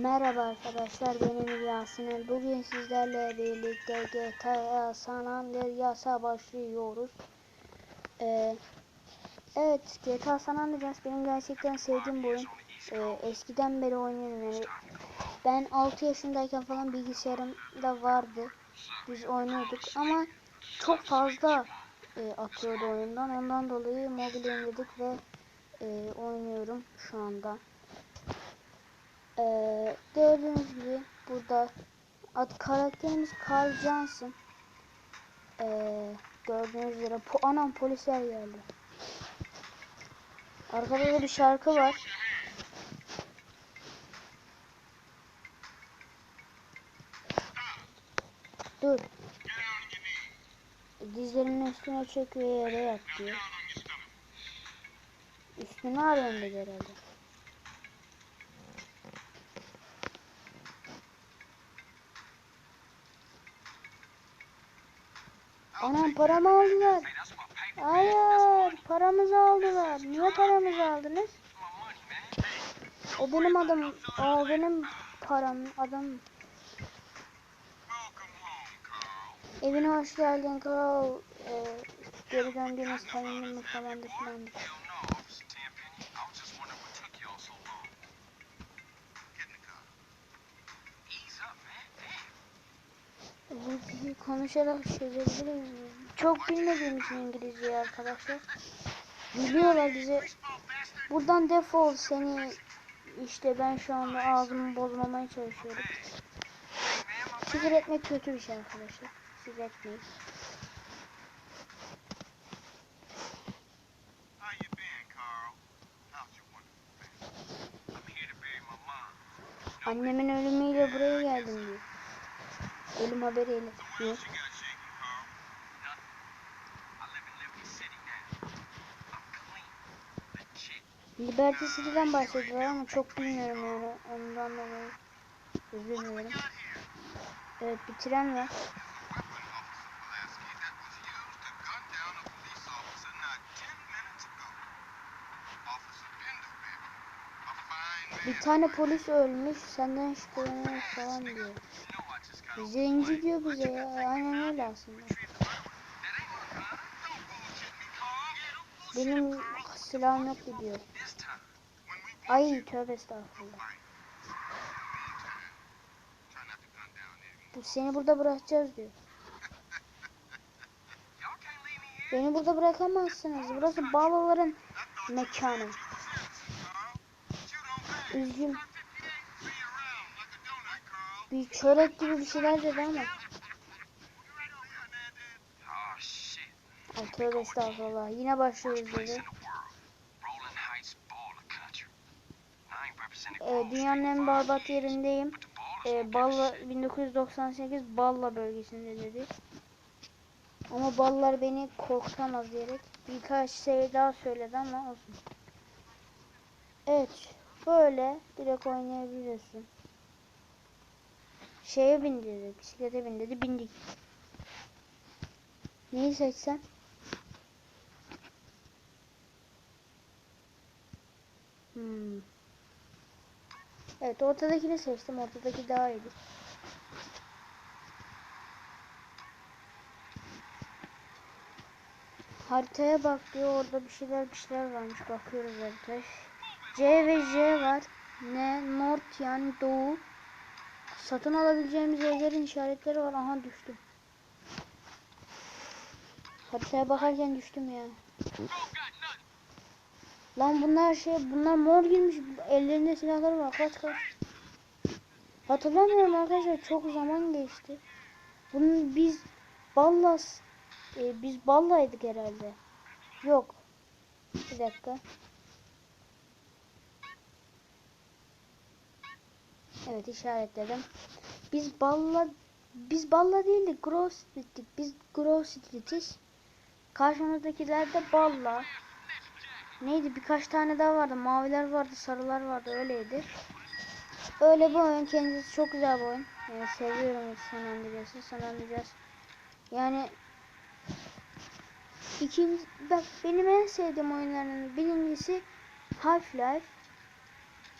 Merhaba arkadaşlar benim Yasin Bugün sizlerle birlikte GTA San Andreas'a başlıyoruz. Ee, evet GTA San Andreas benim gerçekten sevdiğim bir oyun. Ee, eskiden beri oynuyorum. Ben 6 yaşındayken falan bilgisayarımda vardı. Biz oynuyorduk ama çok fazla e, atıyordu oyundan. Ondan dolayı mobil indirdik ve e, oynuyorum şu anda. Ee, gördüğünüz gibi burada ad karakterimiz Carl Johnson. Ee, gördüğünüz üzere po anam polisler geldi. Arkada da bir şarkı var. Dur. Dizlerinin üstüne çök ve yere yat diyor. Üstüne arıyordu herhalde. Anam paramı aldılar. Hayır paramızı aldılar. Niye paramızı aldınız? O benim adım. O benim param adam. Evine hoş geldin kral. Ee, geri döndüğünüz sevindim mi falan da filan. Konuşarak çözebiliriz. Çok bilmediğim için İngilizceyi arkadaşlar. Biliyorlar bize. Buradan defol seni işte ben şu anda ağzımı bozmamaya çalışıyorum. Küfür etmek kötü bir şey arkadaşlar. Siz etmeyin. Annemin ölümüyle buraya geldim diyor. Ölüm haberiyle diyor. Liberty City'den bahsediyorlar ama çok bilmiyorum yani ondan dolayı özür dilerim. Evet bir tren var. Bir tane polis ölmüş senden şüpheleniyor falan diyor. Zenci diyor bize ya aynen öyle aslında. Benim silahım yok diyor. Ay tövbe estağfurullah. Seni burada bırakacağız diyor. Beni burada bırakamazsınız. Burası bağlıların mekanı. Üzgün. Bir çörek gibi bir şeyler dedi ama. Ay tövbe estağfurullah. Yine başlıyoruz dedi. Ee, dünyanın en berbat yerindeyim. Ee, Balla 1998 Balla bölgesinde dedi. Ama ballar beni korkutamaz diyerek birkaç şey daha söyledi ama olsun. Evet. Böyle direkt oynayabiliyorsun. Şeye bin dedi. Bisiklete bin dedi. Bindik. Neyi seçsem? Hmm. Evet ortadakini seçtim. Ortadaki daha iyiydi. Haritaya bak diyor. Orada bir şeyler bir şeyler varmış. Bakıyoruz haritaya. C ve J var. Ne? North yani doğu. Satın alabileceğimiz evlerin işaretleri var. Aha düştüm. Haritaya bakarken düştüm ya. Lan bunlar şey bunlar mor girmiş. Ellerinde silahları var. Kaç kaç. Hatırlamıyorum arkadaşlar. Çok zaman geçti. Bunun biz Ballas e, biz Balla'ydık herhalde. Yok. Bir dakika. Evet işaretledim. Biz Balla biz Balla değildik. Grove Street'tik. Biz Grove Street'iz. Karşımızdakiler de Balla. Neydi birkaç tane daha vardı. Maviler vardı, sarılar vardı. Öyleydi. Öyle bir oyun. Kendisi çok güzel bir oyun. Yani seviyorum San Andreas'ı. San Andreas. Yani ikinci bak benim en sevdiğim oyunların birincisi Half-Life.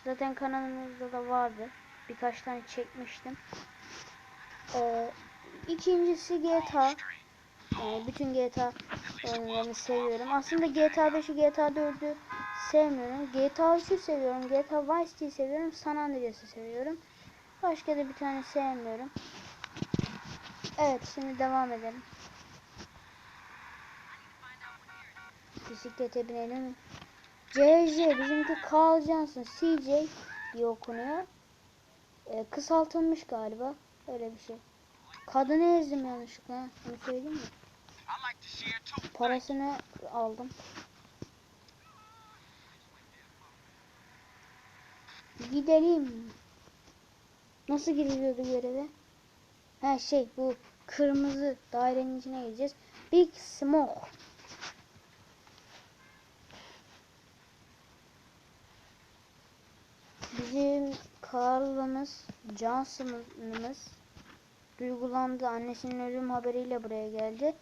Zaten kanalımızda da vardı. Birkaç tane çekmiştim. Ee, ikincisi GTA. Yani bütün GTA oyunlarını seviyorum. Aslında GTA 5'i GTA 4'ü sevmiyorum. GTA 3'ü seviyorum. GTA Vice City'yi seviyorum. San Andreas'ı seviyorum. Başka da bir tane sevmiyorum. Evet şimdi devam edelim. Bisiklete binelim. CJ bizimki Carl Johnson CJ diye okunuyor. Ee, kısaltılmış galiba. Öyle bir şey. Kadını ezdim yanlışlıkla. Bunu söyleyeyim mi? Parasını aldım. Gidelim. Nasıl giriliyordu göreve? Ha şey bu kırmızı dairenin içine gireceğiz. Big Smoke. Bizim Carl'ımız, Johnson'ımız duygulandı. Annesinin ölüm haberiyle buraya geldi.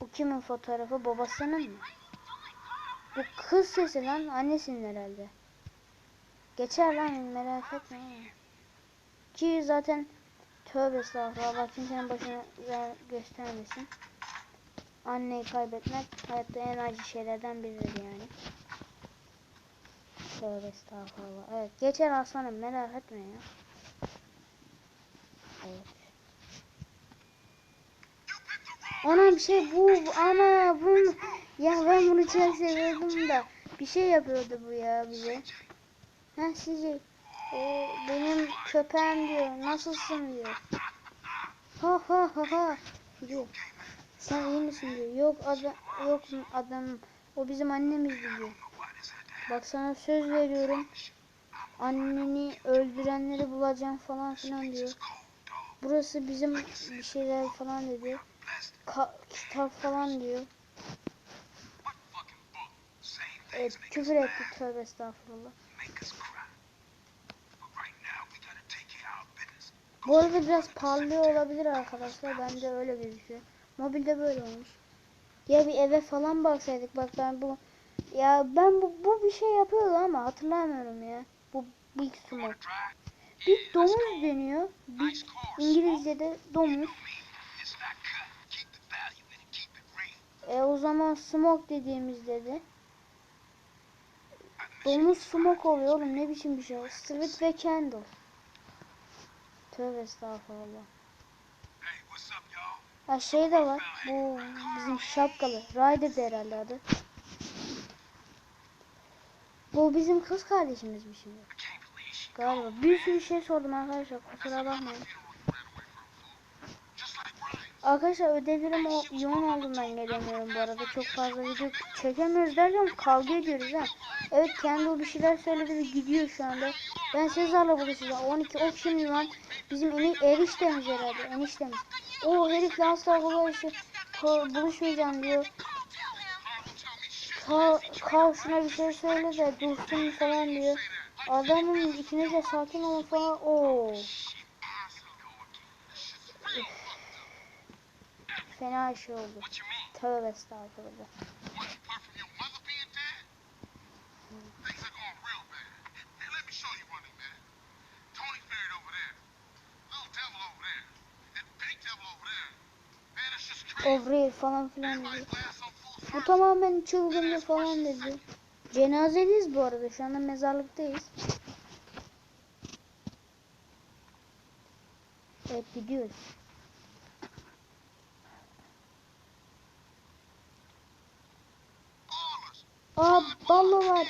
Bu kimin fotoğrafı? Babasının mı? Bu kız sesi lan. Annesinin herhalde. Geçer lan merak etme. Ki zaten tövbe estağfurullah Allah kimsenin başına göstermesin. Anneyi kaybetmek hayatta en acı şeylerden biridir yani. Tövbe estağfurullah. Evet geçer aslanım merak etme ya. Evet. Ana bir şey bu ana bu ya ben bunu çok seviyordum da bir şey yapıyordu bu ya bize. Ha sizi o benim köpeğim diyor nasılsın diyor. Ha ha ha ha diyor. Sen iyi misin diyor. Yok adam yok adam o bizim annemiz diyor. Bak sana söz veriyorum. Anneni öldürenleri bulacağım falan filan diyor. Burası bizim bir şeyler falan dedi. Ka- kitap falan diyor. Evet, küfür etti tövbe estağfurullah. Bu arada biraz parlıyor olabilir arkadaşlar. Bence öyle gözüküyor. Mobilde böyle olmuş. Ya bir eve falan baksaydık. Bak ben bu ya ben bu, bu bir şey yapıyordu ama hatırlamıyorum ya. Bu Big Smoke. Bir domuz deniyor. Big İngilizce'de domuz. E o zaman smoke dediğimizde de domuz smoke oluyor oğlum ne biçim bir şey. Sweet ve candle. Tövbe estağfurullah. Ha şey de var. Bu bizim şapkalı. Ryder de herhalde adı. Bu bizim kız kardeşimiz mi şimdi? Galiba. Bir sürü şey sordum arkadaşlar. Kusura bakmayın. Arkadaşlar ödevlerim o yoğun olduğundan gelemiyorum bu arada. Çok fazla video çekemiyoruz derken kavga ediyoruz ha. Evet kendi o bir şeyler söyledi ve gidiyor şu anda. Ben Sezar'la buluşacağım. 12 ok şimdi lan. Bizim eni, eriştemiz herhalde. Eniştemiz. O herifle asla buluşu, buluşmayacağım diyor. Kal, kal şuna bir şey söyle de dursun falan diyor. Adamın ikiniz de sakin olun falan. Oo. Fena şey oldu. Tövbe estağfurullah. Overhead falan filan dedi. Bu tamamen çılgınlık falan dedi. Cenazedeyiz bu arada. Şu anda mezarlıktayız. Evet gidiyoruz. Aa ballo var.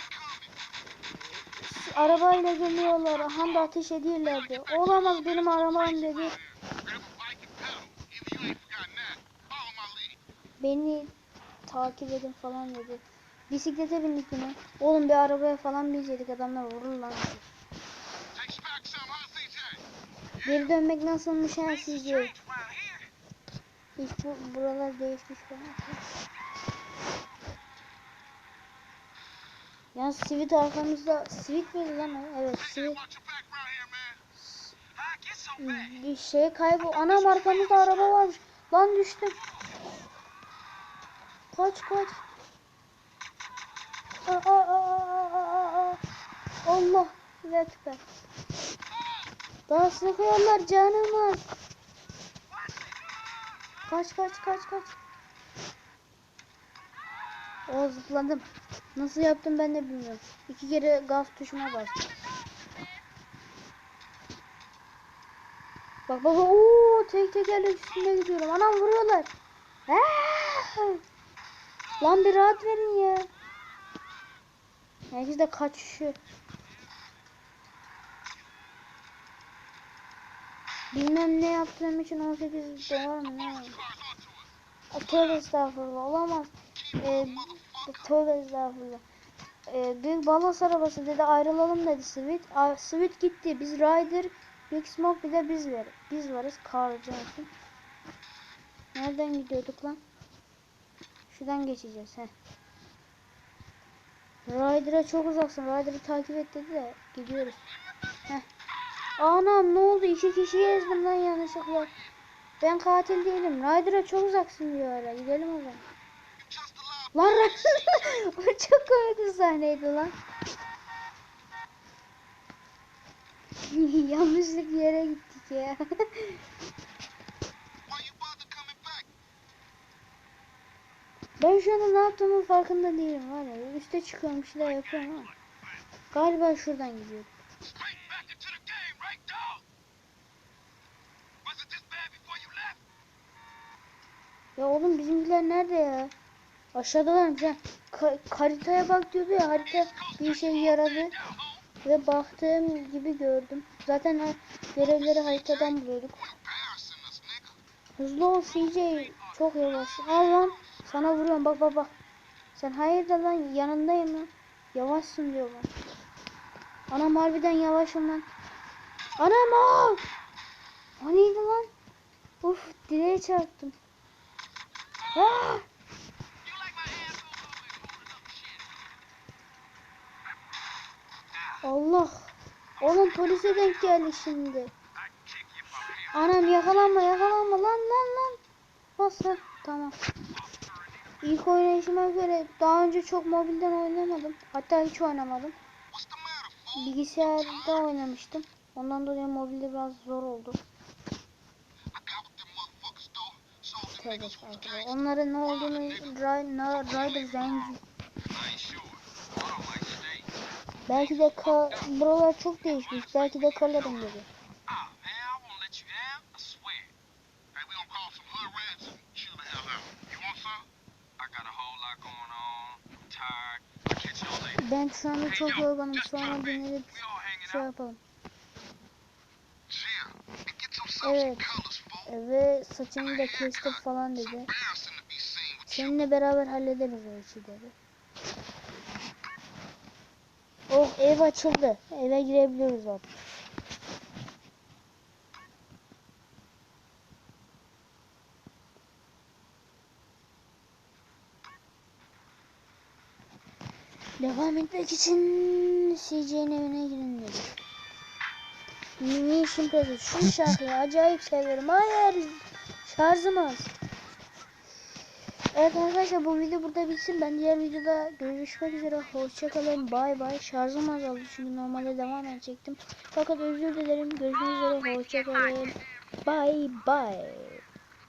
Arabayla geliyorlar. Aha da ateş ediyorlardı. Olamaz benim arabam dedi. Beni takip edin falan dedi. Bisiklete bindik yine. Oğlum bir arabaya falan binseydik adamlar vurur lan. Geri dönmek nasılmış ha sizce? Hiç bu buralar değişmiş falan. Ya Sivit arkamızda. Sivit miydi lan o? Evet Sivit. Bir şey kaybol. Anam arkamızda araba varmış. Lan düştüm. Kaç kaç. Aa, aa, aa, aa. Allah. Ekber. Daha sıkıyorlar canımız. Kaç kaç kaç kaç. O zıpladım. Nasıl yaptım ben de bilmiyorum. İki kere gaz tuşuna bastım. Bak bak ooo tek tekerlek üstünde gidiyorum. Anam vuruyorlar. Aa! Lan bir rahat verin ya. Herkes de kaçışıyor. Bilmem ne yaptığım için 18 dolar mı ne? Aa, Tövbe estağfurullah olamaz. Ee, tövbe estağfurullah. Ee, büyük balos arabası dedi ayrılalım dedi Sweet. Aa, Sweet gitti. Biz Ryder, Big Smoke bir de biz var. Biz varız. Carl Johnson. Nereden gidiyorduk lan? Şuradan geçeceğiz. Heh. Ryder'a çok uzaksın. Ryder'ı takip et dedi de gidiyoruz. Heh. Anam ne oldu? İki kişiyi ezdim lan yanlışlıkla. Ben katil değilim. Ryder'a çok uzaksın diyor hala. Gidelim o zaman. Lan o çok komik sahneydi lan. Yanlışlık yere gittik ya. ben şu anda ne yaptığımın farkında değilim var ya. Üste çıkıyorum bir şeyler yapıyorum ama. Galiba şuradan gidiyorum. Ya oğlum bizimkiler nerede ya? Aşağıdalarmış ha. Haritaya bak diyordu ya harita bir şey yaradı. Ve baktığım gibi gördüm. Zaten görevleri haritadan buluyorduk. Hızlı ol CJ. Çok yavaş. Al lan. Sana vuruyorum bak bak bak. Sen hayırdır lan yanındayım lan. Yavaşsın diyor lan. Anam harbiden yavaşım lan. Anam al. O neydi lan? Uf direğe çarptım. Shit? Allah. Oğlum polise denk geldik şimdi. Anam yakalanma yakalanma lan lan lan. Bas tamam. İlk oynayışıma göre daha önce çok mobilden oynamadım. Hatta hiç oynamadım. Bilgisayarda oynamıştım. Ondan dolayı mobilde biraz zor oldu. Tövbe. Onların ne olduğunu Rider Zenci. I ain't sure. One might stay. Belki de ka- buralar çok değişmiş. Belki de kalırım dedi. Ben şu anda çok yorgunum. Sonra dinlenip şey yapalım. Evet. Ve saçımı da kestir falan dedi. Seninle beraber hallederiz o işi dedi. Oh ev açıldı. Eve girebiliyoruz artık. Devam etmek için CJ'nin evine girin dedi. Mini Şimpezi şu şarkıyı acayip seviyorum. Hayır şarjım az. Evet arkadaşlar bu video burada bitsin. Ben diğer videoda görüşmek üzere. Hoşçakalın. Bay bay. Şarjım azaldı çünkü normalde devam edecektim. Fakat özür dilerim. Görüşmek üzere. Hoşçakalın. Bay bay.